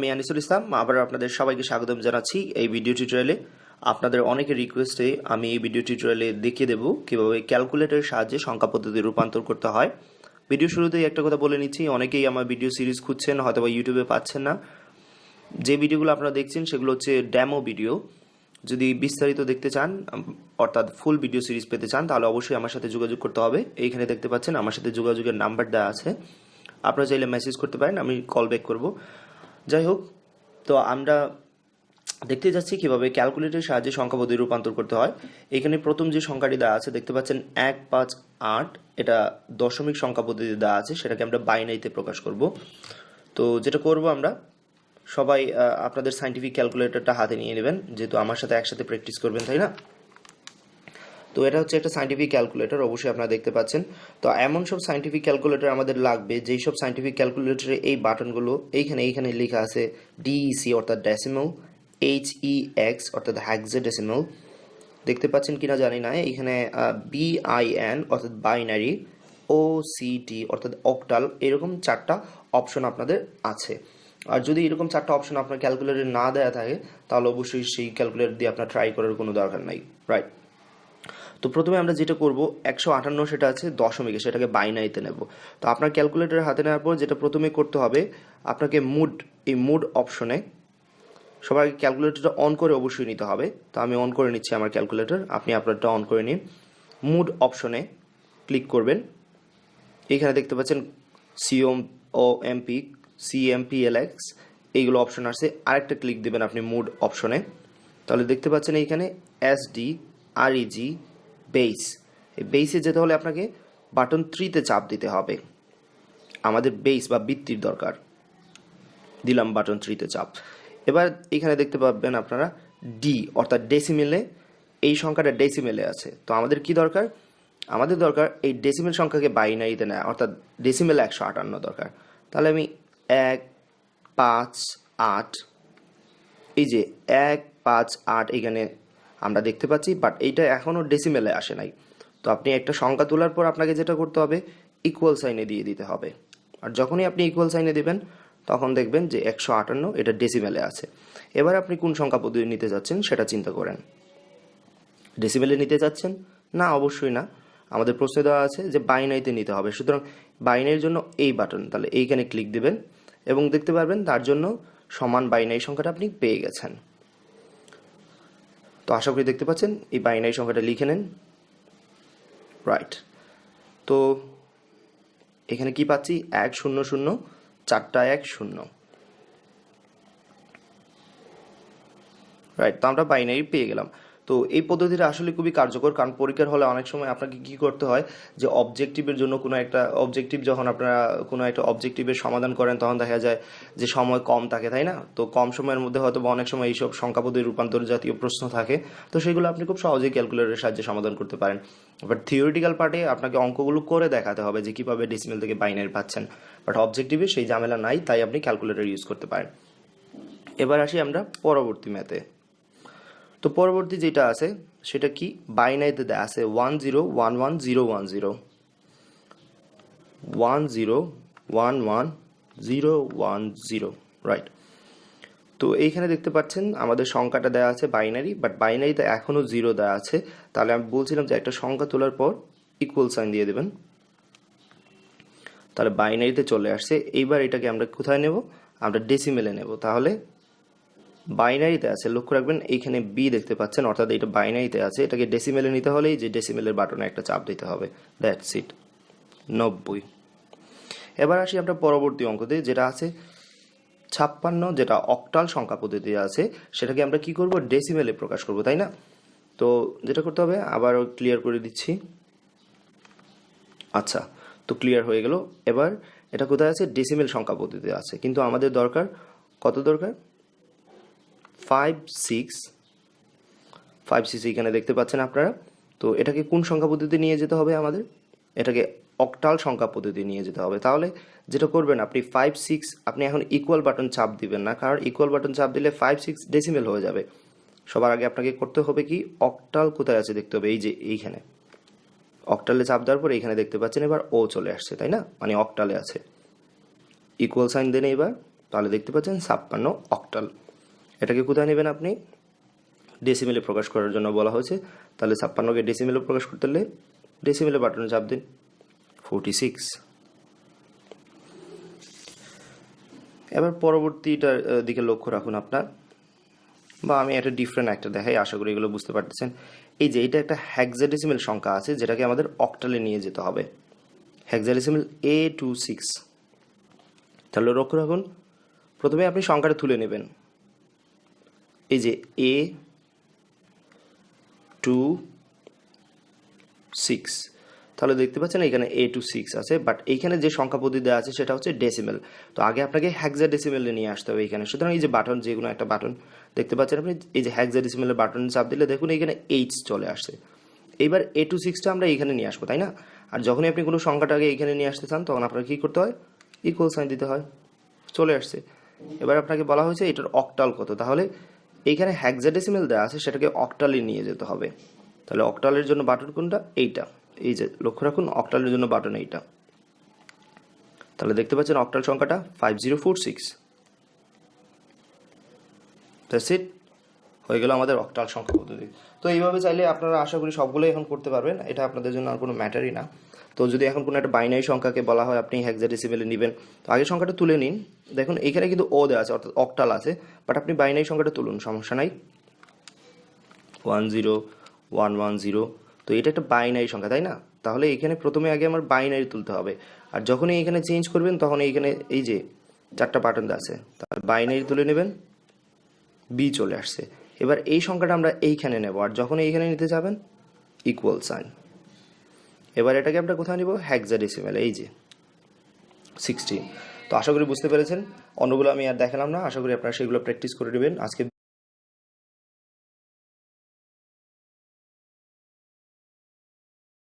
আমি আনিসুল ইসলাম আবার আপনাদের সবাইকে স্বাগতম জানাচ্ছি এই ভিডিও টিউটোরিয়ালে আপনাদের অনেকের রিকোয়েস্টে আমি এই ভিডিও টিউটোরিয়ালে দেখিয়ে দেবো কীভাবে ক্যালকুলেটরের সাহায্যে সংখ্যা পদ্ধতি রূপান্তর করতে হয়। ভিডিও শুরুতেই একটা কথা বলে নিচ্ছি, অনেকেই আমার ভিডিও সিরিজ খুঁজছেন হয়তো বা ইউটিউবে পাচ্ছেন না। যে ভিডিওগুলো আপনারা দেখছেন, সেগুলো হচ্ছে ড্যামো ভিডিও যদি বিস্তারিত দেখতে চান, অর্থাৎ ফুল ভিডিও সিরিজ পেতে চান, তাহলে অবশ্যই আমার সাথে যোগাযোগ করতে হবে। এইখানে দেখতে পাচ্ছেন, আমার সাথে যোগাযোগের নাম্বার দেওয়া আছে। আপনারা চাইলে মেসেজ করতে পারেন, আমি কল ব্যাক করব। যাই হোক তো আমরা দেখতে যাচ্ছি কীভাবে ক্যালকুলেটরের সাহায্যে সংখ্যা পদ্ধতি রূপান্তর করতে হয়। এখানে প্রথম যে সংখ্যাটি দেওয়া আছে, দেখতে পাচ্ছেন এক, পাঁচ, আট, এটা দশমিক সংখ্যা পদ্ধতি দেওয়া আছে, সেটাকে আমরা বাইনারিতে প্রকাশ করব। তো যেটা করব আমরা, সবাই আপনাদের সাইন্টিফিক ক্যালকুলেটরটা হাতে নিয়ে নেবেন, যেহেতু আমার সাথে একসাথে প্র্যাকটিস করবেন, তাই না? তো এটা হচ্ছে একটা সাইন্টিফিক ক্যালকুলেটর অবশ্যই আপনারা দেখতে পাচ্ছেন। তো এমন সব সাইন্টিফিক ক্যালকুলেটর আমাদের লাগবে, যেই সব সাইন্টিফিক ক্যালকুলেটরে এই বাটনগুলো এইখানে এইখানে লেখা আছে ডিইসি অর্থাৎ ডেসিমাল এইচ ই এক্স অর্থাৎ হ্যাক্সে ডেসিমাল দেখতে পাচ্ছেন কিনা জানি না এখানে বিআইএন অর্থাৎ বাইনারি ও সিটি অর্থাৎ অকটাল এরকম চারটা অপশন আপনাদের আছে। আর যদি এরকম চারটা অপশন আপনার ক্যালকুলেটরে না দেওয়া থাকে, তাহলে অবশ্যই সেই ক্যালকুলেটর দিয়ে আপনার ট্রাই করার কোনো দরকার নাই রাইট তো প্রথমে আমরা যেটা করব, একশো আটান্ন সেটা আছে দশমিকে, সেটাকে বাইনারিতে নেব। তো আপনার ক্যালকুলেটর হাতে নেওয়ার পর যেটা প্রথমে করতে হবে, আপনাকে মুড, এই মুড অপশনে সবাই ক্যালকুলেটরটা অন করে অবশ্যই নিতে হবে। তো আমি অন করে নিচ্ছি আমার ক্যালকুলেটর, আপনি আপনারটা অন করে নিন। মুড অপশনে ক্লিক করবেন। এখানে দেখতে পাচ্ছেন সিওম ও এমপি সিএমপিএলএক্স, এইগুলো অপশন আসছে। আরেকটা ক্লিক দেবেন আপনি মুড অপশনে। তাহলে দেখতে পাচ্ছেন এইখানে এসডি, আরইজি বেস এই বেসে যেতে হলে আপনাকে বাটন থ্রিতে চাপ দিতে হবে। আমাদের বেস বা বৃত্তির দরকার। দিলাম বাটন থ্রিতে চাপ। এবার এখানে দেখতে পাবেন আপনারা ডি অর্থাৎ ডেসিমেলে এই সংখ্যাটা ডেসিমেলে আছে। তো আমাদের কি দরকার? আমাদের দরকার এই ডেসিমেল সংখ্যাকে বাইনারিতে নেয়, অর্থাৎ ডেসিমেলে একশো আটান্ন দরকার। তাহলে আমি এক, পাঁচ, আট, এই যে এক, পাঁচ, আট এখানে আমরা দেখতে পাচ্ছি বাট এইটা এখনও ডেসিমেলে আসে নাই। তো আপনি একটা সংখ্যা তোলার পর আপনাকে যেটা করতে হবে ইকুয়াল সাইনে দিয়ে দিতে হবে। আর যখনই আপনি ইকুয়াল সাইনে দেবেন, তখন দেখবেন যে একশো আটান্ন এটা ডেসিমেলে আছে। এবার আপনি কোন সংখ্যা পদ্ধতি নিতে যাচ্ছেন সেটা চিন্তা করেন। ডেসিমেলে নিতে চাচ্ছেন না, অবশ্যই না। আমাদের প্রশ্নে দেওয়া আছে যে বাইনাইতে নিতে হবে। সুতরাং বাইনারির জন্য এই বাটন তাহলে এইখানে ক্লিক দেবেন এবং দেখতে পারবেন তার জন্য সমান বাইনারি সংখ্যাটা আপনি পেয়ে গেছেন। তো আশা করি দেখতে পাচ্ছেন, এই বাইনারি সংখ্যাটা লিখে নেন। রাইট তো এখানে কি পাচ্ছি? এক শূন্য শূন্য, চারটা এক শূন্য। রাইট তো আমরা বাইনারি পেয়ে গেলাম। তো এই পদ্ধতিটা আসলে খুবই কার্যকর, কারণ পরীক্ষার হলে অনেক সময় আপনাকে কি করতে হয় যে অবজেক্টিভের জন্য কোনো একটা অবজেক্টিভ যখন আপনারা কোনো একটা অবজেক্টিভের সমাধান করেন, তখন দেখা যায় যে সময় কম থাকে, তাই না? তো কম সময়ের মধ্যে হয়তো অনেক সময় এইসব সংখ্যা পদ্ধতি রূপান্তর জাতীয় প্রশ্ন থাকে। তো সেগুলো আপনি খুব সহজেই ক্যালকুলেটরের সাহায্যে সমাধান করতে পারেন। বাট থিওরিটিক্যাল পার্টে আপনাকে অঙ্কগুলো করে দেখাতে হবে যে কীভাবে ডিসিমেল থেকে বাইনারি পাচ্ছেন। বাট অবজেক্টিভে সেই ঝামেলা নাই, তাই আপনি ক্যালকুলেটর ইউজ করতে পারেন। এবার আসি আমরা পরবর্তী ম্যাথে তো পরবর্তী যেটা আছে, সেটা কি? বাইনারিতে দেওয়া আছে one zero one one zero one zero one zero one one zero one zero right তো এইখানে দেখতে পাচ্ছেন, আমাদের সংখ্যাটা দেওয়া আছে বাইনারি বাট বাইনারিতে এখনও জিরো দেওয়া আছে। তাহলে আমি বলছিলাম যে একটা সংখ্যা তোলার পর ইকুয়াল সাইন দিয়ে দেবেন। তাহলে বাইনারিতে চলে আসছে। এইবার এটাকে আমরা কোথায় নেব? আমরা ডেসিমেলে নেব। তাহলে বাইনারিতে আছে, লক্ষ্য রাখবেন, এইখানে বি দেখতে পাচ্ছেন, অর্থাৎ এটা বাইনারিতে আছে, এটাকে ডেসিমেলে নিতে হলেই যে ডেসিমেলের বাটনে একটা চাপ দিতে হবে। দ্যাটস ইট নব্বই। এবার আসি আমরা পরবর্তী অঙ্কতে, যেটা আছে ছাপ্পান্ন, যেটা অক্টাল সংখ্যা পদ্ধতি আছে, সেটাকে আমরা কি করব? ডেসিমেলে প্রকাশ করব, তাই না? তো যেটা করতে হবে আবার ক্লিয়ার করে দিচ্ছি। আচ্ছা তো ক্লিয়ার হয়ে গেল। এবার এটা কোথায় আছে? ডেসিমেল সংখ্যা পদ্ধতি আছে। কিন্তু আমাদের দরকার, কত দরকার? ফাইভ সিক্স ফাইভ সিক্স এখানে দেখতে পাচ্ছেন আপনারা। তো এটাকে কোন সংখ্যা পদ্ধতি নিয়ে যেতে হবে আমাদের? এটাকে অক্টাল সংখ্যা পদ্ধতি নিয়ে যেতে হবে। তাহলে যেটা করবেন, আপনি ফাইভ সিক্স আপনি এখন ইকুয়াল বাটন চাপ দিবেন না, কারণ ইকুয়াল বাটন চাপ দিলে ফাইভ সিক্স ডেসিমেল হয়ে যাবে। সবার আগে আপনাকে করতে হবে কি অক্টাল কোথায় আছে দেখতে হবে, এই যে এইখানে। অক্টালে চাপ দেওয়ার পর এখানে দেখতে পাচ্ছেন এবার ও চলে আসছে, তাই না? মানে অক্টালে আছে। ইকুয়াল সাইন দেন এবার তাহলে দেখতে পাচ্ছেন ছাপ্পান্ন অক্টাল এটাকে কোথায় নেবেন আপনি? ডেসিমেলে প্রকাশ করার জন্য বলা হয়েছে। তাহলে ছাপ্পান্নকে ডেসিমেলে প্রকাশ করতে হলে ডেসিমেলে বাটনে চাপ দিন। ফোরটি সিক্স এবার পরবর্তীটার দিকে লক্ষ্য রাখুন আপনার। বা আমি একটা ডিফারেন্ট একটা দেখাই, আশা করি এগুলো বুঝতে পারতেছেন। এই যে এটা একটা হ্যাক্সাডেসিমেল সংখ্যা আছে, যেটাকে আমাদের অক্টালে নিয়ে যেতে হবে। হ্যাক্সাডেসিমেল এ টু সিক্স তাহলে লক্ষ্য রাখুন, প্রথমে আপনি সংখ্যাটা তুলে নেবেন। এই যে এ টু সিক্স তাহলে দেখতে পাচ্ছেন এখানে এ টু সিক্স আছে বাট এইখানে যে সংখ্যা পদ্ধতি দেওয়া আছে সেটা হচ্ছে ডেসিমেল তো আগে আপনাকে হ্যাকজা ডেসিমেলে নিয়ে আসতে হবে এখানে। সুতরাং এই যে বাটন যে কোনো একটা বাটন দেখতে পাচ্ছেন আপনি? এই যে হ্যাকজা ডেসিমেলের বাটন চাপ দিলে দেখুন এখানে এইচ চলে আসছে। এইবার এ টু সিক্সটা আমরা এখানে নিয়ে আসব, তাই না? আর যখনই আপনি কোনো সংখ্যাটাকে এখানে নিয়ে আসতে চান, তখন আপনার কী করতে হয়? ইকুয়াল সাইন দিতে হয়। চলে আসছে। এবার আপনাকে বলা হয়েছে এটার অক্টাল কত। তাহলে এইখানে হ্যাক্সাডেসিমেল দেওয়া আছে, সেটাকে অক্টালে নিয়ে যেতে হবে। তাহলে অক্টালের জন্য বাটন কোনটা? এইটা। এই যে, লক্ষ্য রাখুন অক্টালের জন্য বাটন এইটা। তাহলে দেখতে পাচ্ছেন অক্টাল সংখ্যাটা five zero four six eight হয়ে গেল আমাদের অক্টাল সংখ্যা পদ্ধতি। তো এইভাবে চাইলে আপনারা আশা করি সবগুলোই এখন করতে পারবেন। এটা আপনাদের জন্য আর কোনো ম্যাটারই না। তো যদি এখন কোনো একটা বাইনারি সংখ্যাকে বলা হয়, আপনি হ্যাক্সাডেসিমেলে নেবেন, তো আগে সংখ্যাটা তুলে নিন। দেখুন, এখানে কিন্তু ও দেওয়া আছে, অর্থাৎ অকটাল আছে বাট আপনি বাইনারি সংখ্যাটা তুলুন, সমস্যা নাই। One zero one one zero তো এটা একটা বাইনারি সংখ্যা, তাই না? তাহলে এখানে প্রথমে আগে আমার বাইনারি তুলতে হবে, আর যখনই এখানে চেঞ্জ করবেন তখন এইখানে এই যে চারটা বাটন আছে, তাহলে বাইনারি তুলে নেবেন বি চলে আসছে। এবার এই সংখ্যাটা আমরা এইখানে নেব, আর যখন এইখানে নিতে যাবেন ইকুয়াল সাইন এবার এটাকে আমরা কোথায় নিব হ্যাক্সাডেসিমেল এই যে। সিক্সটিন তো আশা করি বুঝতে পেরেছেন। অন্যগুলো আমি আর দেখালাম না। আশা করি আপনারা সেগুলো প্র্যাকটিস করে নেবেন। আজকে